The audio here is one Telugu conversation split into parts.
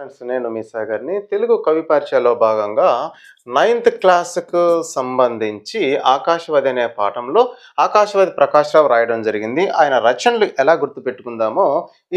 ఫ్రెండ్స్ నేను మీ సాగర్ని తెలుగు కవి పరిచయలో భాగంగా నైన్త్ క్లాస్కు సంబంధించి ఆకాశవాది అనే పాఠంలో ఆకాశవాది ప్రకాశ్రావు రాయడం జరిగింది. ఆయన రచనలు ఎలా గుర్తుపెట్టుకుందామో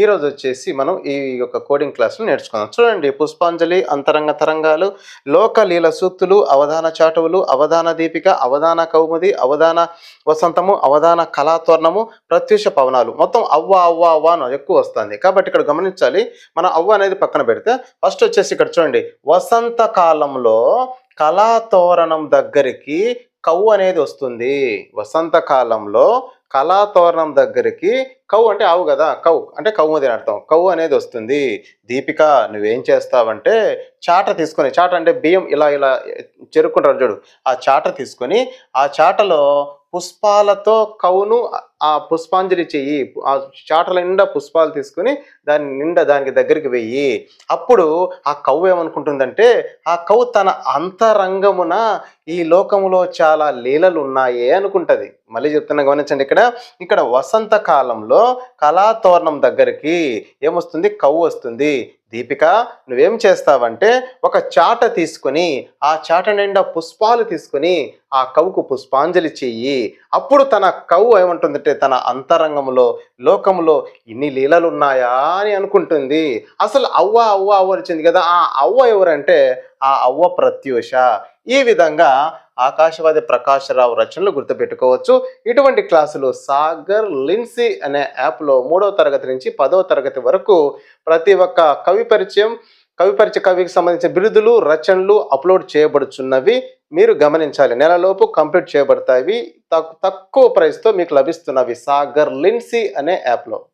ఈరోజు వచ్చేసి మనం ఈ యొక్క కోడింగ్ క్లాస్లో నేర్చుకుందాం. చూడండి పుష్పాంజలి అంతరంగ తరంగాలు లోకలీల సూక్తులు అవధాన చాటువులు అవధాన దీపిక అవధాన కౌముది అవధాన వసంతము అవధాన కళాతోరణము ప్రత్యూష పవనాలు. మొత్తం అవ్వ అవ్వ అవ్వ ఎక్కువ వస్తుంది. కాబట్టి ఇక్కడ గమనించాలి మన అవ్వ అనేది పక్కన పెడితే ఫస్ట్ వచ్చేసి ఇక్కడ చూడండి. వసంత కాలంలో కళాతోరణం దగ్గరికి కవ్వు అనేది వస్తుంది. వసంత కాలంలో కళాతోరణం దగ్గరికి కవ్వు అంటే ఆవు కదా? కవ్వు అంటే కవ్వు అని అర్థం. కవ్వు అనేది వస్తుంది. దీపిక నువ్వేం చేస్తావంటే చాట తీసుకొని చాట అంటే బియ్యం ఇలా ఇలా చెరుక్కుంటారు చూడు. ఆ చాట తీసుకొని ఆ చాటలో పుష్పాలతో కవును ఆ పుష్పాంజలి చెయ్యి ఆ చాటల నిండా పుష్పాలు తీసుకొని దాని నిండా దానికి దగ్గరికి వెయ్యి. అప్పుడు ఆ కవ్వు ఏమనుకుంటుందంటే ఆ కవ్వు తన అంతరంగమున ఈ లోకములో చాలా లీలలు ఉన్నాయే అనుకుంటుంది. మళ్ళీ చెప్తున్నా గమనించండి ఇక్కడ. ఇక్కడ వసంత కాలంలో కళాతోరణం దగ్గరికి ఏమొస్తుంది? కవ్వు వస్తుంది. దీపిక నువ్వేం చేస్తావంటే ఒక చాట తీసుకొని ఆ చాట నిండా పుష్పాలు తీసుకొని ఆ కవుకు పుష్పాంజలి చెయ్యి. అప్పుడు తన కవు ఏమంటుందంటే తన అంతరంగంలో లోకములో ఇన్ని లీలలు ఉన్నాయా అని అనుకుంటుంది. అసలు అవ్వ అవ్వ అవ్వ వచ్చింది కదా ఆ అవ్వ ఎవరంటే ఆ అవ్వ ప్రత్యూష. ఈ విధంగా ఆకాశవాది ప్రకాశరావు రచనలు గుర్తుపెట్టుకోవచ్చు. ఇటువంటి క్లాసులు సాగర్ లిన్సీ అనే యాప్లో మూడవ తరగతి నుంచి పదవ తరగతి వరకు ప్రతి ఒక్క కవి పరిచయం కవి పరిచయ కవికి సంబంధించిన బిరుదులు రచనలు అప్లోడ్ చేయబడుచున్నవి. మీరు గమనించాలి. నెలలోపు కంప్లీట్ చేయబడతాయి. తక్- తక్కువ ప్రైస్తో మీకు లభిస్తున్నవి సాగర్ లిన్సీ అనే యాప్లో.